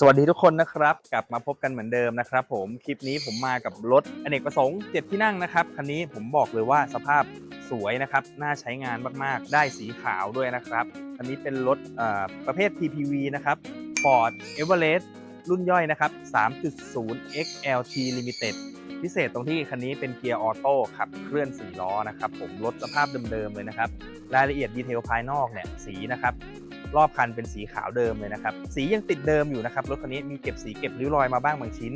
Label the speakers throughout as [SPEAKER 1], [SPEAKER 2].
[SPEAKER 1] สวัสดีทุกคนนะครับ กลับมาพบกันเหมือนเดิมนะครับ ผมคลิปนี้ผมมากับรถอเนกประสงค์7ที่นั่งนะครับคันนี้ผมบอกเลยว่าสภาพสวยนะครับน่าใช้งานมากๆ ได้สีขาวด้วยนะครับคันนี้เป็นรถประเภท TPV นะครับ Ford Everest รุ่นย่อยนะครับ 3.0 XLT Limited พิเศษตรงที่คันนี้เป็นเกียร์ออโต้ขับเคลื่อน4ล้อนะครับ ผมรถสภาพเดิมๆเลยนะครับ รายละเอียดดีเทลภายนอกเนี่ยสีนะครับ รอบคันเป็นสีขาวเดิมเลยนะครับ สียังติดเดิมอยู่นะครับ รถคันนี้มีเก็บสีเก็บริ้วรอยมาบ้างบางชิ้น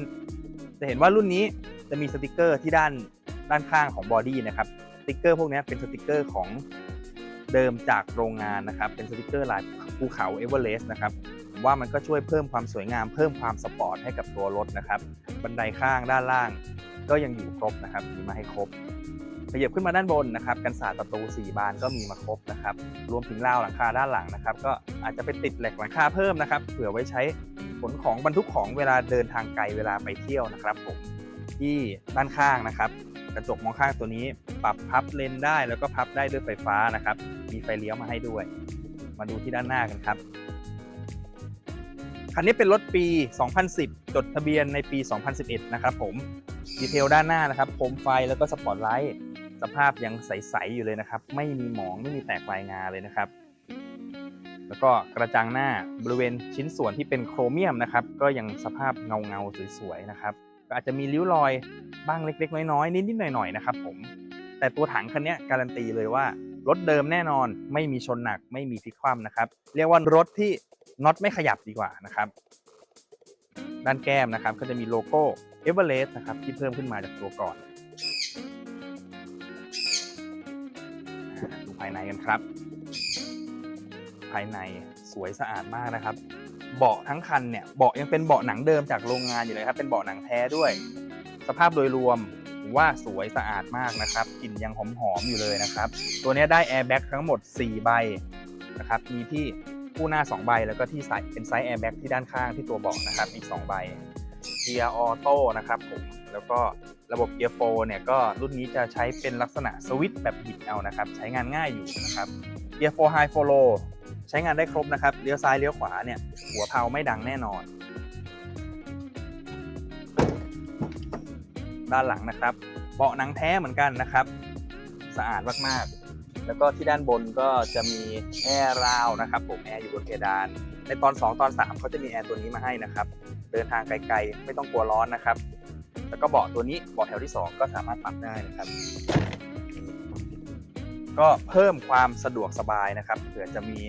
[SPEAKER 1] จะเห็นว่ารุ่นนี้จะมีสติกเกอร์ที่ด้านด้านข้างของบอดี้นะครับ สติกเกอร์พวกนี้เป็นสติกเกอร์ของเดิมจากโรงงานนะครับ เป็นสติกเกอร์ลายภูเขาเอเวอเรสต์นะครับผมว่ามันก็ช่วยเพิ่มความสวยงามเพิ่มความสปอร์ตให้กับตัวรถนะครับ บันไดข้างด้านล่างก็ยังอยู่ครบนะครับมีมาให้ครบ ขยับขึ้นมาด้านบนนะครับกันศาสตร์ประตู 4 บานก็มีมาครบนะครับรวมถึงราวหลังคาด้านหลังนะครับ ก็อาจจะไปติดเหล็กหลังคาเพิ่มนะครับเผื่อไว้ใช้ขนของบรรทุกของเวลาเดินทางไกลเวลาไปเที่ยวนะครับผมที่ด้านข้างนะครับ กระจกมองข้างตัวนี้ ปรับพับเลนได้แล้วก็พับได้ด้วยไฟฟ้านะครับ มีไฟเลี้ยวมาให้ด้วย มาดูที่ด้านหน้ากันครับคันนี้เป็นรถปี 2010 จดทะเบียนในปี 2011 นะครับผม ดีเทลด้านหน้านะครับ โคมไฟแล้วก็สปอตไลท์ สภาพยังใสๆอยู่เลยนะครับ ไม่มีหมองไม่มีแตกลายงาเลยนะครับ แล้วก็กระจังหน้าบริเวณชิ้นส่วนที่เป็นโครเมียมนะครับ ก็ยังสภาพเงาเงาๆสวยๆนะครับ ก็อาจจะมีริ้วรอยบ้างเล็ก ๆ น้อยๆนิดๆหน่อยๆนะครับผมแต่ตัวถังคันนี้การันตีเลยว่ารถเดิมแน่นอนไม่มีชนหนักไม่มีพลิกคว่ำนะครับ เรียกว่ารถที่น็อตไม่ขยับดีกว่านะครับ ด้านแก้มนะครับก็จะมีโลโก้เอเวอเรสต์นะครับที่เพิ่มขึ้นมาจากตัวก่อนาดูภายในกันครับ ภายในสวยสะอาดมากนะครับ เบาะทั้งคันเนี่ยเบาะยังเป็นเบาะหนังเดิมจากโรงงานอยู่เลยครับ เป็นเบาะหนังแท้ด้วย สภาพโดยรวมผมว่าสวยสะอาดมากนะครับกลิ่นยังหอมๆอยู่เลยนะครับ ตัวนี้ได้แอร์แบ็กทั้งหมด 4 ใบนะครับ มีที่คู่หน้า 2 ใบ แล้วก็ที่ใส่เป็นไซส์แอร์แบ็กที่ด้านข้างที่ตัวเบาะนะครับ อีก 2 ใบเกียร์ออโต้นะครับผม แล้วก็ ระบบเกียร์โฟร์เนี่ยก็รุ่นนี้จะใช้เป็นลักษณะสวิตช์แบบบิดเอานะครับ ใช้งานง่ายอยู่นะครับเกียร์โฟร์ไฮโฟโลใช้งานได้ครบนะครับเลี้ยวซ้ายเลี้ยวขวาเนี่ยหัวเพลาไม่ดังแน่นอน ด้านหลังนะครับ เบาะหนังแท้เหมือนกันนะครับ สะอาดมากๆ แล้วก็ที่ด้านบนก็จะมีแอร์ราวนะครับผมแอร์อยู่บนเพดานในตอน 2 ตอน 3 เขาจะมีแอร์ตัวนี้มาให้นะครับ เดินทางไกลๆ ไม่ต้องกลัวร้อนนะครับ แล้วก็เบาะตัวนี้เบาะแถวที่ 2 ก็สามารถปรับได้นะครับ ก็เพิ่มความสะดวกสบายนะครับเผื่อจะมี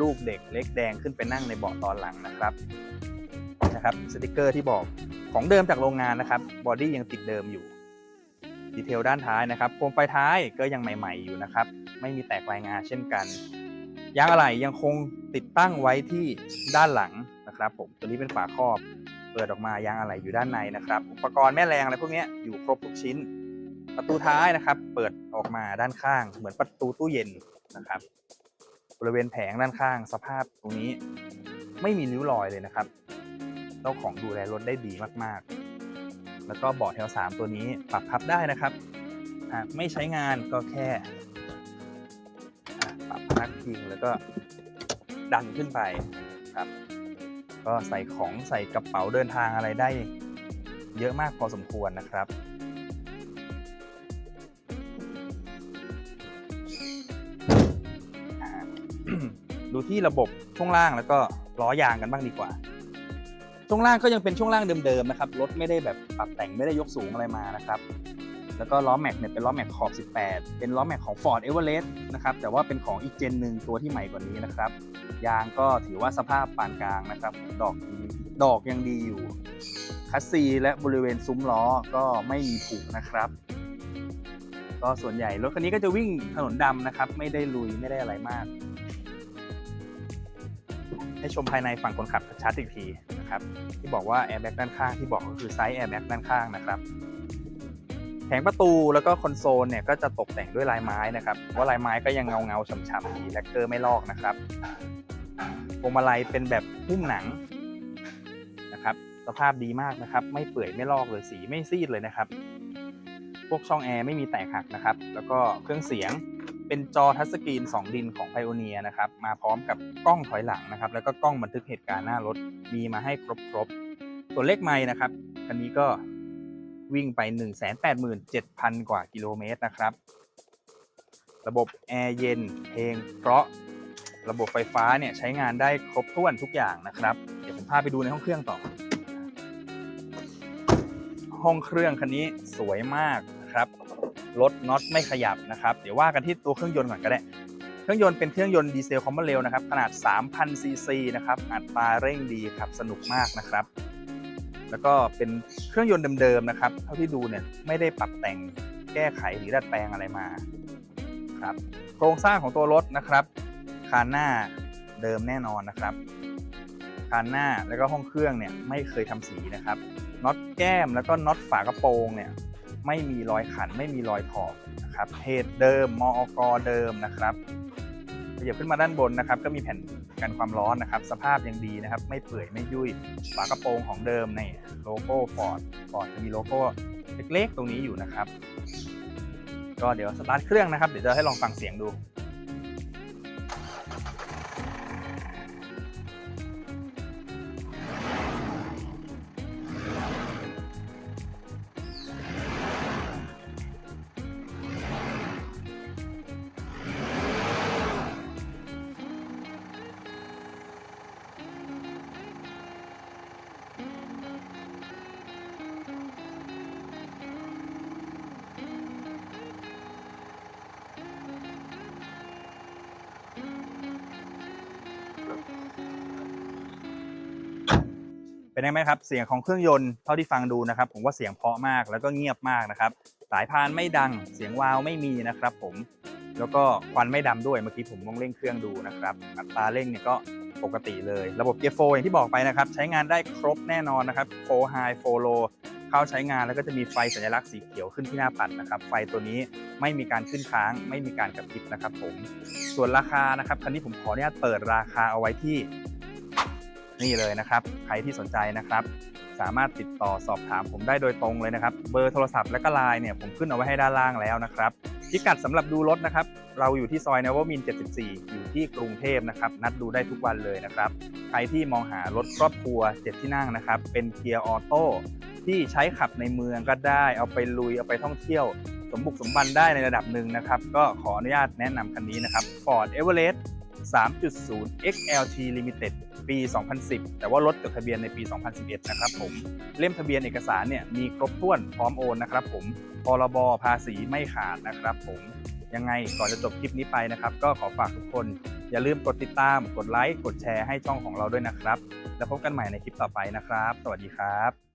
[SPEAKER 1] ลูกเด็กเล็กแดงขึ้นไปนั่งในเบาะตอนหลังนะครับนะครับสติกเกอร์ที่บอกของเดิมจากโรงงานนะครับบอดี้ยังติดเดิมอยู่ดีเทลด้านท้ายนะครับโคมไฟท้ายก็ยังใหม่ ๆอยู่นะครับ ไม่มีแตกลายงาเช่นกันยางอะไหล่ยังคงติดตั้งไว้ที่ด้านหลังนะครับ ผมตัวนี้เป็นฝาครอบ เปิดออกมายางอะไหล่อยู่ด้านในนะครับ อุปกรณ์แม่แรงอะไรพวกนี้อยู่ครบทุกชิ้น ประตูท้ายนะครับ เปิดออกมาด้านข้าง เหมือนประตูตู้เย็นนะครับ บริเวณแผงด้านข้าง สภาพตรงนี้ไม่มีริ้วรอยเลยนะครับเจ้าของดูแลรถได้ดีมากๆ แล้วก็เบาะแถว 3 ตัวนี้ปรับพับได้นะครับหากไม่ใช้งานก็แค่ปรับพนักพิงแล้วก็ดันขึ้นไปครับ ก็ใส่ของใส่กระเป๋าเดินทางอะไรได้เยอะมากพอสมควรนะครับอ่าดูที่ระบบช่วงล่างแล้วก็ล้อยางกันบ้างดีกว่า ช่วงล่างก็ยังเป็นช่วงล่างเดิมๆนะครับ รถไม่ได้แบบปรับแต่งไม่ได้ยกสูงอะไรมานะครับ แล้วก็ล้อแม็กเนี่ยเป็นล้อแม็กขอบ 18 เป็นล้อแม็กของ Ford Everest นะครับ แต่ว่าเป็นของอีกเจนหนึ่งตัวที่ใหม่กว่านี้นะครับ ยางก็ถือว่าสภาพปานกลางนะครับ ดอกดีดอกยังดีอยู่ คัสซีและบริเวณซุ้มล้อก็ไม่มีผุนะครับ ก็ส่วนใหญ่รถคันนี้ก็จะวิ่งถนนดำนะครับ ไม่ได้ลุยไม่ได้อะไรมาก ให้ชมภายในฝั่งคนขับชัดอีกทีนะครับ ที่บอกว่าแอร์แบ็กด้านข้างที่บอกก็คือไซส์แอร์แบ็กด้านข้างนะครับ แผงประตูแล้วก็คอนโซลเนี่ยก็จะตกแต่งด้วยลายไม้นะครับว่าลายไม้ก็ยังเงาเงาฉ่ำๆดีแลกเกอร์ไม่ลอกนะครับพวงมาลัยเป็นแบบหุ้มหนังนะครับ สภาพดีมากนะครับ ไม่เปื่อยไม่ลอกเลยสีไม่ซีดเลยนะครับ พวกช่องแอร์ไม่มีแตกหักนะครับ แล้วก็เครื่องเสียงเป็นจอทัชสกรีน 2 ดินของ Pioneer นะครับ มาพร้อมกับกล้องถอยหลังนะครับ แล้วก็กล้องบันทึกเหตุการณ์หน้ารถมีมาให้ครบๆส่วนเลขไม้นะครับคันนี้ก็ วิ่งไป 187,000 กว่ากิโลเมตรนะครับ ระบบแอร์เย็น เพลงเพราะ ระบบไฟฟ้าเนี่ยใช้งานได้ครบถ้วนทุกอย่างนะครับ เดี๋ยวผมพาไปดูในห้องเครื่องต่อ ห้องเครื่องคันนี้สวยมากนะครับรถน็อตไม่ขยับนะครับ เดี๋ยวว่ากันที่ตัวเครื่องยนต์ก่อนก็ได้ เครื่องยนต์เป็นเครื่องยนต์ดีเซลคอมเบอร์เรลนะครับ ขนาด 3,000ซีซีนะครับ อัตราเร่งดีครับ สนุกมากนะครับ แล้วก็เป็นเครื่องยนต์เดิมๆนะครับ เท่าที่ดูเนี่ยไม่ได้ปรับแต่งแก้ไขหรือดัดแปลงอะไรมาครับโครงสร้างของตัวรถนะครับ คานหน้าเดิมแน่นอนนะครับ คานหน้าแล้วก็ห้องเครื่องเนี่ยไม่เคยทำสีนะครับน็อตแก้มแล้วก็น็อตฝากระโปรงเนี่ยไม่มีรอยขันไม่มีรอยถอดนะครับเพจเดิมมอกเดิมนะครับ ขยับขึ้นมาด้านบนนะครับ ก็มีแผ่นกันความร้อนนะครับ สภาพยังดีนะครับ ไม่เปื่อยไม่ยุ่ยฝากระโปรงของเดิมในโลโก้ฟอร์ดฟอร์ดจะมีโลโก้เล็กๆ ตรงนี้อยู่นะครับ ก็เดี๋ยวสตาร์ทเครื่องนะครับ เดี๋ยวจะให้ลองฟังเสียงดู เป็นยังไงครับเสียงของเครื่องยนต์เท่าที่ฟังดูนะครับ ผมว่าเสียงเพาะมากแล้วก็เงียบมากนะครับ สายพานไม่ดังเสียงวาวไม่มีนะครับ ผมแล้วก็ควันไม่ดำด้วยเมื่อกี้ผมลองเร่งเครื่องดูนะครับอัตราเร่งเนี่ยก็ปกติเลย ระบบเกียร์โฟอย่างที่บอกไปนะครับ ใช้งานได้ครบแน่นอนนะครับโฟไฮโฟโลเข้าใช้งานแล้วก็จะมีไฟสัญลักษณ์สีเขียวขึ้นที่หน้าปัดนะครับ ไฟตัวนี้ไม่มีการขึ้นค้าง ไม่มีการกระพริบนะครับผมส่วนราคานะครับคันนี้ผมขออนุญาตเปิดราคาเอาไว้ที่ นี่เลยนะครับ ใครที่สนใจนะครับ สามารถติดต่อสอบถามผมได้โดยตรงเลยนะครับ เบอร์โทรศัพท์และก็ไลน์เนี่ยผมขึ้นเอาไว้ให้ด้านล่างแล้วนะครับพิกัดสำหรับดูรถนะครับ เราอยู่ที่ซอยนวมิน 74 อยู่ที่กรุงเทพนะครับ นัดดูได้ทุกวันเลยนะครับ ใครที่มองหารถครอบครัว 7 ที่นั่งนะครับ เป็นเกียร์ออโต้ที่ใช้ขับในเมืองก็ได้ เอาไปลุย เอาไปท่องเที่ยว สมบุกสมบันได้ในระดับหนึ่งนะครับ ก็ขออนุญาตแนะนำคันนี้นะครับ Ford Everest 3.0 XLT Limited ปี 2010 แต่ว่ารถจดทะเบียนในปี 2011 นะครับผม เล่มทะเบียนเอกสารเนี่ยมีครบถ้วนพร้อมโอนนะครับผม พรบภาษีไม่ขาดนะครับผมยังไงก่อนจะจบคลิปนี้ไปนะครับ ก็ขอฝากทุกคน อย่าลืมกดติดตาม กดไลค์ กดแชร์ให้ช่องของเราด้วยนะครับ แล้วพบกันใหม่ในคลิปต่อไปนะครับ สวัสดีครับ